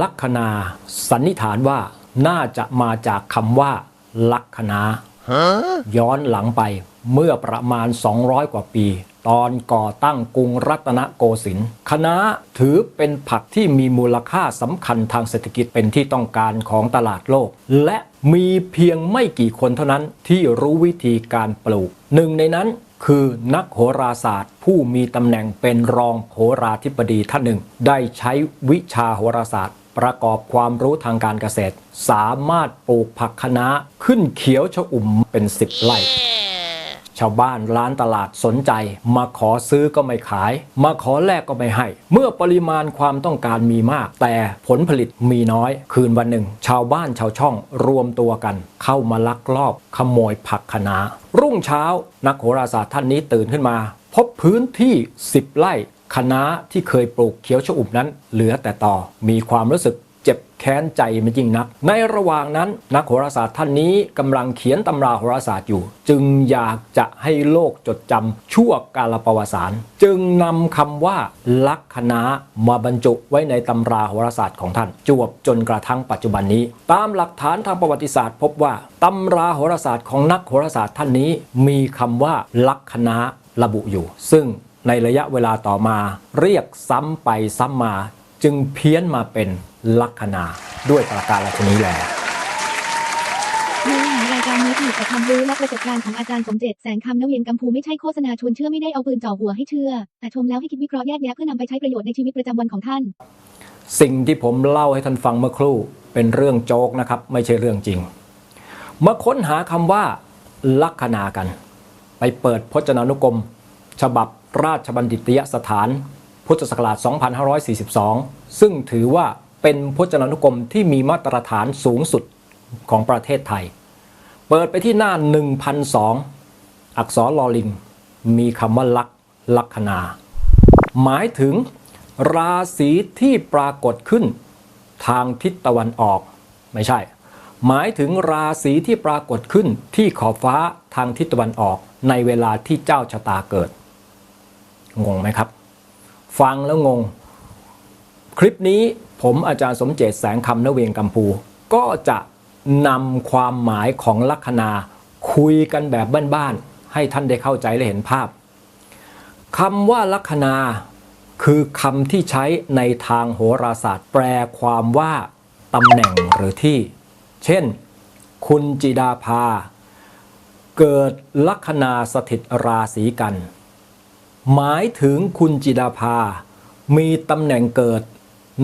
ลัคนาสันนิษฐานว่าน่าจะมาจากคำว่า ลัคนาย้อนหลังไปเมื่อประมาณ 200 กว่าปี ตอนก่อตั้งกรุงรัตนโกสินทร์คณะถือเป็นผักที่มีมูลค่าสำคัญทางเศรษฐกิจเป็นที่ต้องการของตลาดโลก และมีเพียงไม่กี่คนเท่านั้นที่รู้วิธีการปลูก หนึ่งในนั้น คือนักโหราศาสตร์ ผู้มีตำแหน่งเป็นรองโหราธิบดีท่านหนึ่ง ได้ใช้วิชาโหราศาสตร์ ประกอบความรู้ทางการเกษตร สามารถปลูกผักคะน้าขึ้นเขียวชอุ่มเป็นสิบไร่ ชาวบ้านร้านตลาดสนใจ มาขอซื้อก็ไม่ขาย มาขอแลกก็ไม่ให้ เมื่อปริมาณความต้องการมีมาก แต่ผลผลิตมีน้อย คืนวันหนึ่ง ชาวบ้านชาวช่องรวมตัวกัน เข้ามาลักลอบขโมยผักคะน้ารุ่งเช้า นักโหราศาสตร์ท่านนี้ตื่นขึ้นมา พบพื้นที่ 10 ไร่คะน้าที่เคยปลูกเขียวชอุ่มนั้น เหลือแต่ต่อมีความรู้สึก จ็บแค้นใจมันยิ่งนัก ในระหว่างนั้นนักโหราศาสตร์ท่านนี้กำลังเขียนตำราโหราศาสตร์อยู่ จึงอยากจะให้โลกจดจำชั่วกาลประวัติศาสตร์จึงนำคำว่าลัคนามาบรรจุไว้ในตำราโหราศาสตร์ของท่าน จวบจนกระทั่งปัจจุบันนี้ ตามหลักฐานทางประวัติศาสตร์ พบว่าตำราโหราศาสตร์ของนักโหราศาสตร์ท่านนี้ มีคำว่าลัคนาระบุอยู่ ซึ่งในระยะเวลาต่อมาเรียกซ้ำไปซ้ำมา จึงเพี้ยนมาเป็นลัคนาด้วยประการฉนี้แลเนื้อหารายการนี้ผลิตจากความรู้และประสบการณ์ของอาจารย์สมเจตแสงคำนเวียนกัมพูไม่ใช่โฆษณาชวนเชื่อไม่ได้เอาปืนจ่อหัวให้เชื่อ แต่ชมแล้วให้คิดวิเคราะห์แยกแยะเพื่อนำไปใช้ประโยชน์ในชีวิตประจำวันของท่าน สิ่งที่ผมเล่าให้ท่านฟังเมื่อครู่เป็นเรื่องโจ๊กนะครับ ไม่ใช่เรื่องจริง มาค้นหาคำว่า ลัคนากัน ไปเปิดพจนานุกรม ฉบับราชบัณฑิตยสถาน พุทธศักราช 2542 ซึ่งถือว่าเป็นพจนานุกรมที่มีมาตรฐานสูงสุดของประเทศไทย เปิดไปที่หน้า 1002 อักษรลอลิง มีคำว่าลักลัคนา หมายถึงราศีที่ปรากฏขึ้นทางทิศตะวันออก ไม่ใช่ หมายถึงราศีที่ปรากฏขึ้นที่ขอบฟ้าทางทิศตะวันออกในเวลาที่เจ้าชะตาเกิด งงไหมครับ ฟังแล้วงง คลิปนี้ผมอาจารย์สมเจตแสงคำนเวียงกัมพู ก็จะนำความหมายของลัคนาคุยกันแบบบ้านๆให้ท่านได้เข้าใจและเห็นภาพคำว่าลัคนาคือคำที่ใช้ในทางโหราศาสตร์ แปลความว่าตำแหน่งหรือที่ เช่น คุณจิดาภา เกิดลัคนาสถิตราศีกัน หมายถึงคุณจิดาภา มีตำแหน่งเกิด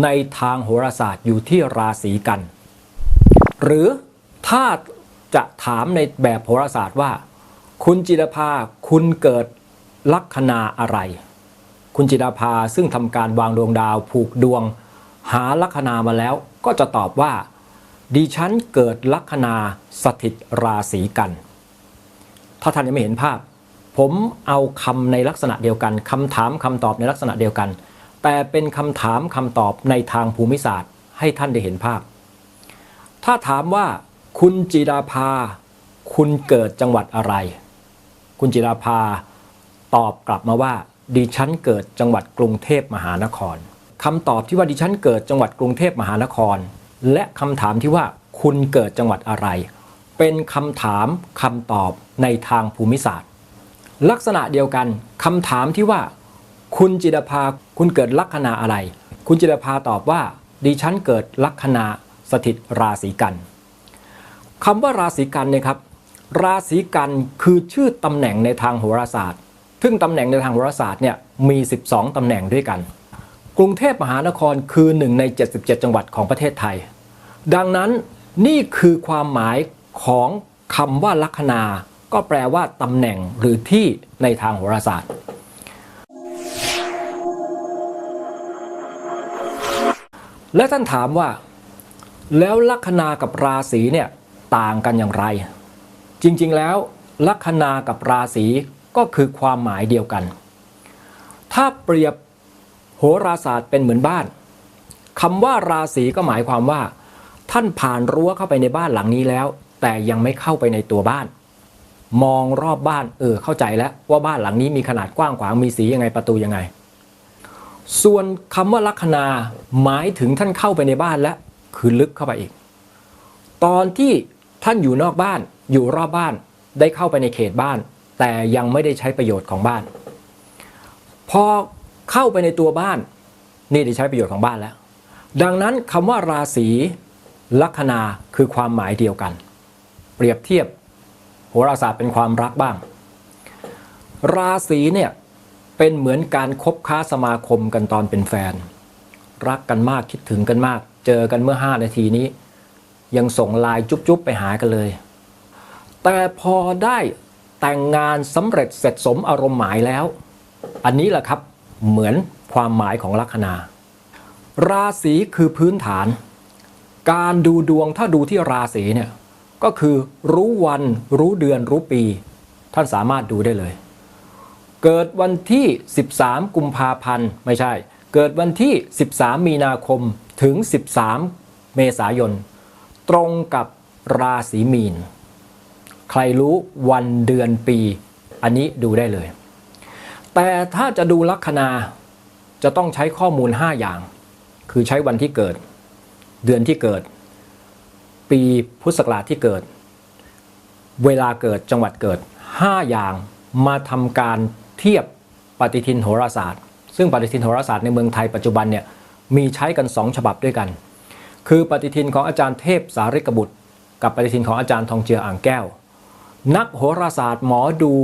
ในทางโหราศาสตร์อยู่ที่ราศีกัน หรือถ้าจะถามในแบบโหราศาสตร์ว่า คุณจิดาภาคุณเกิดลัคนาอะไร คุณจิดาภาซึ่งทำการวางดวงดาวผูกดวง หาลัคนามาแล้วก็จะตอบว่า ดิฉันเกิดลัคนาสถิตราศีกัน ถ้าท่านยังไม่เห็นภาพ ผมเอาคำในลักษณะเดียวกันคำถามคำตอบในลักษณะเดียวกัน แต่เป็นคำถามคำตอบในทางภูมิศาสตร์ ให้ท่านได้เห็นภาพ ถ้าถามว่าคุณจิดาภา คุณเกิดจังหวัดอะไร คุณจิดาภาตอบกลับมาว่า ดิฉันเกิดจังหวัดกรุงเทพมหานครคำตอบที่ว่าดิฉันเกิดจังหวัดกรุงเทพมหานคร และคำถามที่ว่าคุณเกิดจังหวัดอะไร เป็นคำถามคำตอบในทางภูมิศาสตร์ ลักษณะเดียวกันคำถามที่ว่า คุณจิดาภาคุณเกิดลัคนาอะไร คุณจิดาภาตอบว่า ดิฉันเกิดลัคนาสถิตราศีกันคำว่าราศีกันเนี่ยครับ ราศีกันคือชื่อตำแหน่งในทางโหราศาสตร์ ซึ่งตำแหน่งในทางโหราศาสตร์เนี่ยมี 12 ตำแหน่งด้วยกัน กรุงเทพมหานครคือหนึ่งใน 77 จังหวัดของประเทศไทย ดังนั้นนี่คือความหมายของคำว่าลัคนา ก็แปลว่าตำแหน่งหรือที่ในทางโหราศาสตร์ และท่านถามว่า แล้วลัคนากับราศีเนี่ยต่างกันอย่างไร จริงๆแล้วลัคนากับราศีก็คือความหมายเดียวกัน ถ้าเปรียบโหราศาสตร์เป็นเหมือนบ้านคำว่าราศีก็หมายความว่า ท่านผ่านรั้วเข้าไปในบ้านหลังนี้แล้ว แต่ยังไม่เข้าไปในตัวบ้าน มองรอบบ้านเออเข้าใจแล้วว่าบ้านหลังนี้มีขนาดกว้างขวางมีสียังไงประตูยังไง ส่วนคำว่าลัคนาหมายถึงท่านเข้าไปในบ้านแล้วคือลึกเข้าไปอีก ตอนที่ท่านอยู่นอกบ้านอยู่รอบบ้านได้เข้าไปในเขตบ้าน แต่ยังไม่ได้ใช้ประโยชน์ของบ้าน พอเข้าไปในตัวบ้าน นี่ได้ใช้ประโยชน์ของบ้านแล้ว ดังนั้นคำว่าราศีลัคนาคือความหมายเดียวกัน เปรียบเทียบ โหราศาสตร์เป็นความรักบ้าง ราศีเนี่ยเป็นเหมือนการคบค้าสมาคมกันตอนเป็นแฟน รักกันมากคิดถึงกันมาก เจอกันเมื่อ 5 นาทีนี้ ยังส่งไลน์จุ๊บๆไปหากันเลย แต่พอได้แต่งงานสำเร็จเสร็จสมอารมณ์หมายแล้ว อันนี้แหละครับเหมือนความหมายของลัคนา ราศีคือพื้นฐาน การดูดวงถ้าดูที่ราศีเนี่ย ก็คือรู้วันรู้เดือนรู้ปี ท่านสามารถดูได้เลย เกิดวันที่ 13 กุมภาพันธ์ไม่ใช่ เกิดวันที่ 13 มีนาคมถึง 13 เมษายน ตรงกับราศีมีน ใครรู้วันเดือนปี อันนี้ดูได้เลย แต่ถ้าจะดูลัคนาจะต้องใช้ข้อมูล 5 อย่าง คือใช้วันที่เกิด เดือนที่เกิด ปีพุทธศักราชที่เกิด เวลาเกิดจังหวัดเกิด 5 อย่างมาทำการเทียบปฏิทินโหราศาสตร์ ซึ่งปฏิทินโหราศาสตร์ในเมืองไทยปัจจุบันเนี่ยมีใช้กัน 2 ฉบับด้วยกัน คือปฏิทินของอาจารย์เทพสาริกบุตร กับปฏิทินของอาจารย์ทองเจืออ่างแก้ว นักโหราศาสตร์หมอดู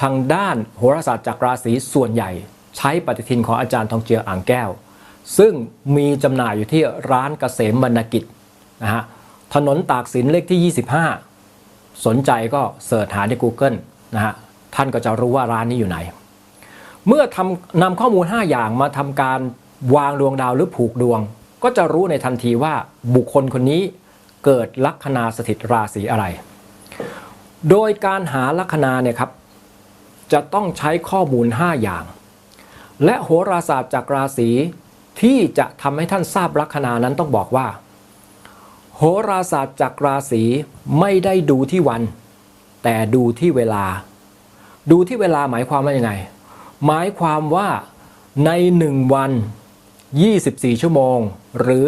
ทางด้านโหราศาสตร์จากราศีส่วนใหญ่ ใช้ปฏิทินของอาจารย์ทองเจืออ่างแก้ว ซึ่งมีจำหน่ายอยู่ที่ร้านเกษมบรรณกิจนะฮะ ถนนตากสินเลขที่ 25 สนใจก็เสิร์ชหาใน Google นะฮะท่านก็จะรู้ว่าร้านนี้อยู่ไหน เมื่อทำนำข้อมูล 5 อย่างมาทำการวางดวงดาวหรือผูกดวง ก็จะรู้ในทันทีว่าบุคคลคนนี้เกิดลัคนาสถิตราศีอะไร โดยการหาลัคนาเนี่ยครับจะต้องใช้ข้อมูล 5 อย่าง และโหราศาสตร์จากราศีที่จะทำให้ท่านทราบลัคนานั้นต้องบอกว่า โหราศาสตร์จากราศีไม่ได้ดูที่วัน แต่ดูที่เวลา ดูที่เวลาหมายความว่ายังไง หมายความว่าใน1วัน 24 ชั่วโมง หรือ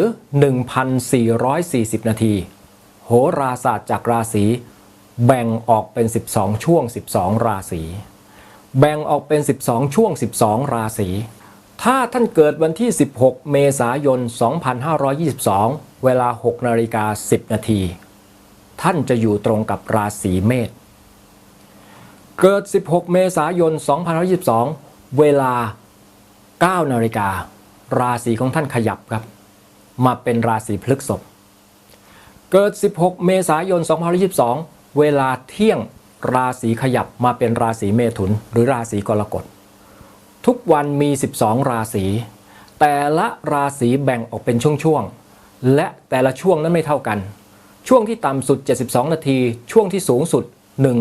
1,440 นาที โหราศาสตร์จากราศีแบ่งออกเป็น 12 ช่วง 12 ราศี แบ่งออกเป็น 12 ช่วง 12 ราศี ถ้าท่านเกิดวันที่ 16 เมษายน 2522 เวลา 6 นาฬิกา 10 นาที ท่านจะอยู่ตรงกับราศีเมษ เกิด 16 เมษายน 2522 เวลา 9 นาฬิกา ราศีของท่านขยับครับ มาเป็นราศีพฤษภเกิด 16 เมษายน 2522 เวลาเที่ยงราศีขยับมาเป็นราศีเมถุน หรือราศีกรกฎ ทุกวันมี 12 ราศี แต่ละราศีแบ่งออกเป็นช่วงๆ และแต่ละช่วงนั้นไม่เท่ากัน ช่วงที่ต่ำสุด 72 นาที ช่วงที่สูงสุด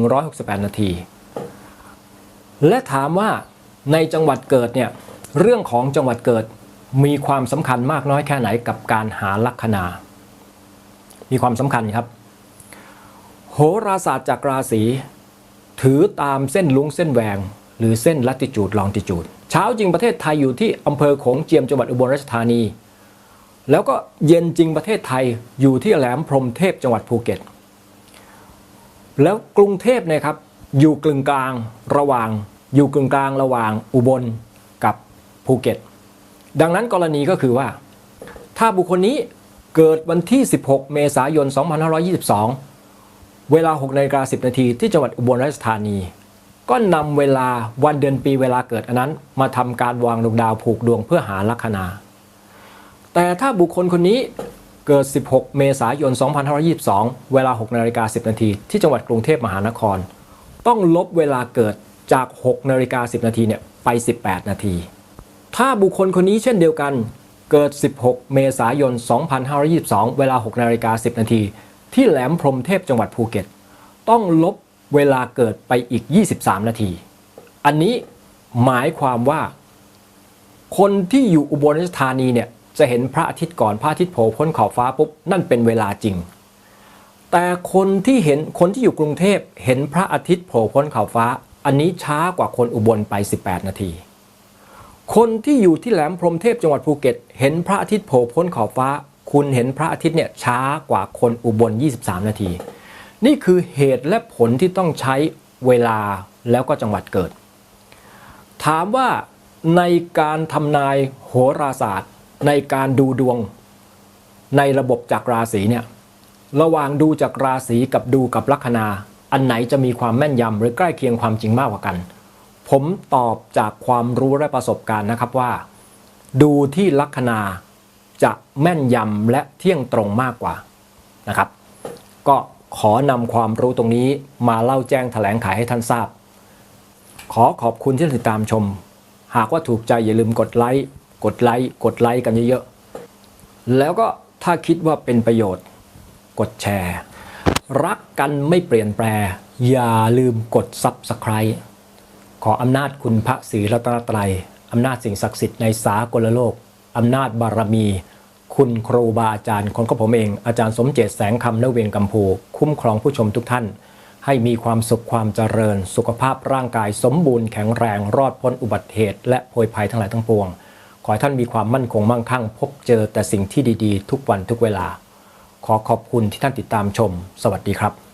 168 นาที และถามว่าในจังหวัดเกิดเนี่ยเรื่องของจังหวัดเกิดมีความสำคัญมากน้อยแค่ไหนกับการหาลัคนา มีความสำคัญครับ โหราศาสตร์จากราศีถือตามเส้นลุงเส้นแหวง หรือเส้นลัติจูดลองติจูด เช้าจริงประเทศไทยอยู่ที่อำเภอโขงเจียมจังหวัดอุบลราชธานี แล้วก็เย็นจริงประเทศไทยอยู่ที่แหลมพรมเทพจังหวัดภูเก็ต แล้วกรุงเทพเนี่ยครับอยู่กึ่งกลางระหว่าง อยู่กึ่งกลางระหว่างอุบลกับภูเก็ต ดังนั้นกรณีก็คือว่า ถ้าบุคคลนี้เกิดวันที่ 16 เมษายน 2522 เวลา6นาฬิกา10 นาทีที่จังหวัดอุบลราชธานี ก็นำเวลาวันเดือนปีเวลาเกิดอันนั้น มาทำการวางดวงดาวผูกดวงเพื่อหาลัคนา แต่ถ้าบุคคลคนนี้เกิด 16 เมษายน 2522 เวลา 6 นาฬิกา 10 นาที ที่จังหวัดกรุงเทพมหานคร ต้องลบเวลาเกิดจาก 6 นาฬิกา 10 นาทีเนี่ยไป 18 นาที ถ้าบุคคลคนนี้เช่นเดียวกันเกิด 16 เมษายน 2522 เวลา 6 นาฬิกา 10 นาที ที่แหลมพรมเทพจังหวัดภูเก็ต ต้องลบเวลาเกิดไปอีก 23 นาที อันนี้หมายความว่า คนที่อยู่อุบลราชธานีเนี่ย จะเห็นพระอาทิตย์ก่อนพระอาทิตย์โผล่พ้นขอบฟ้าปุ๊บนั่นเป็นเวลาจริง แต่คนที่เห็นคนที่อยู่กรุงเทพเห็นพระอาทิตย์โผล่พ้นขอบฟ้า อันนี้ช้ากว่าคนอุบลไป 18 นาที คนที่อยู่ที่แหลมพรมเทพจังหวัดภูเก็ต เห็นพระอาทิตย์โผล่พ้นขอบฟ้า คุณเห็นพระอาทิตย์เนี่ยช้ากว่าคนอุบล 23 นาที นี่คือเหตุและผลที่ต้องใช้เวลาแล้วก็จังหวัดเกิด ถามว่าในการทำนายโหราศาสตร์ ในการดูดวงในระบบจากราศีเนี่ยระหว่างดูจากราศีกับดูกับลัคนา อันไหนจะมีความแม่นยำหรือใกล้เคียงความจริงมากกว่ากัน ผมตอบจากความรู้และประสบการณ์นะครับว่า ดูที่ลัคนาจะแม่นยำและเที่ยงตรงมากกว่านะครับ ก็ขอนำความรู้ตรงนี้มาเล่าแจ้งแถลงขายให้ท่านทราบ ขอขอบคุณที่ติดตามชม หากว่าถูกใจอย่าลืมกดไลค์ กดไลค์กดไลค์กันเยอะๆแล้วก็ถ้าคิดว่าเป็นประโยชน์ กดแชร์ รักกันไม่เปลี่ยนแปล อย่าลืมกด Subscribe ขออำนาจคุณพระศรีรัตนตรัยอำนาจสิ่งศักดิ์สิทธิ์ในสากลโลกอำนาจบารมี คุณครูบาอาจารย์คนก็ผมเอง อาจารย์สมเจตแสงคำนเวียงกัมพูคุ้มครองผู้ชมทุกท่าน ให้มีความสุขความเจริญ สุขภาพร่างกายสมบูรณ์แข็งแรงรอดพ้นอุบัติเหตุ และโพยภัยทั้งหลายทั้งปวง ขอให้ท่านมีความมั่นคงมั่งคั่ง พบเจอแต่สิ่งที่ดีๆ ทุกวันทุกเวลา ขอขอบคุณที่ท่านติดตามชม สวัสดีครับ